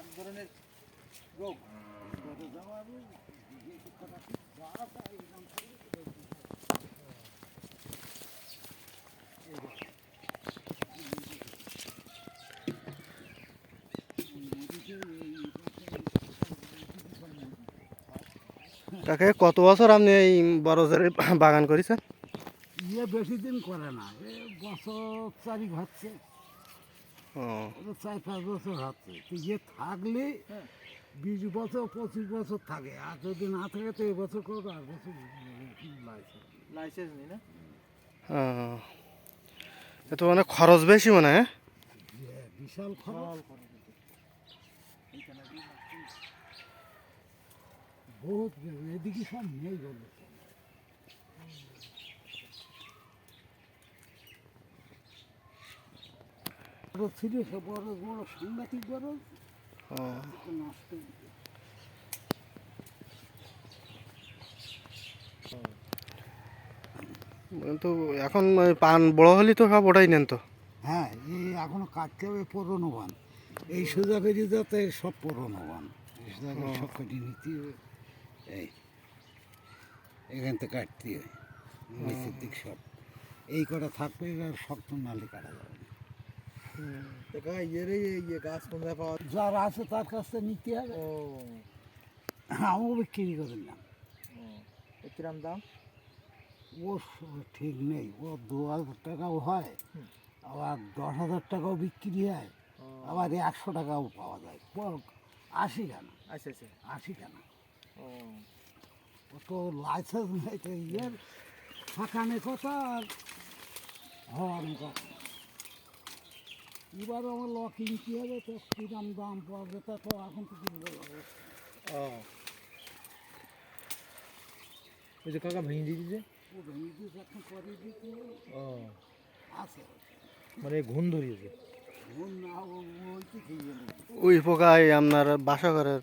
এক ধরনের রোগ। কাকে কত বছর আপনি এই বড়জোরের বাগান করেছেন? ইয়ে বেশি দিন করে না এ বছর চারিক হচ্ছে। চার পাঁচ বছর হচ্ছে। তো ইয়ে থাকলে হ্যাঁ। বিশ বছর পঁচিশ বছর থাকে। আর যদি না থাকে তো এবছর করব আর বছর লাইসেন্স লাইসেন্স নেই না? ও। এ তো অনেক খরচ বেশি মানে হ্যাঁ? ইয়ে বিশাল খরচ। করে। বহুত এদিকে সব নেই বলে বড় ছিল সে বড় বড় সাংঘাতিক বড়। ও। নষ্ট কিন্তু এখন পান বড় হলে তো সব ওটাই নেন তো? হ্যাঁ এই এখনও কাটতে হবে পুরনো বান এই সোজা বেরিয়ে যাতে সব পুরনো বান এই সোজা করে সব কেটে নিতে হবে। এই এখান থেকে কাটতে হবে নিচের দিক সব। এই কটা থাকবে শক্ত নালে কাটা যাবে। না। তো ইয়েরে ইয়ে গাছ কোনটা পাওয়া যার আছে তার কাছ থেকে নিতে হবে। ও। আমিও বিক্রি করে না। ও। এ কিরাম দাম? ও ঠিক নেই। ও দু হাজার টাকাও হয়। আবার দশ হাজার টাকাও বিক্রি হয়। আবার একশো টাকাও পাওয়া যায়। আশি টাকা আচ্ছা আচ্ছা আশি ও ও। তো লাইসেন্স নেই তো ইয়ের। ফাঁকানে কথা আর হওয়ার কথা এবার আমার ল কিনতে হবে? তো কিরাম দাম পাওয়া তা তো এখন তো কিনবো। ও। ওই যে কাকা ভেঙে দিয়েছে ও ভেঙে দিয়ে এখন করে দিতে ও। আছে। মানে ঘুম ধরিয়েছে। মন না ওই পোকায় আপনার বাসা ঘরের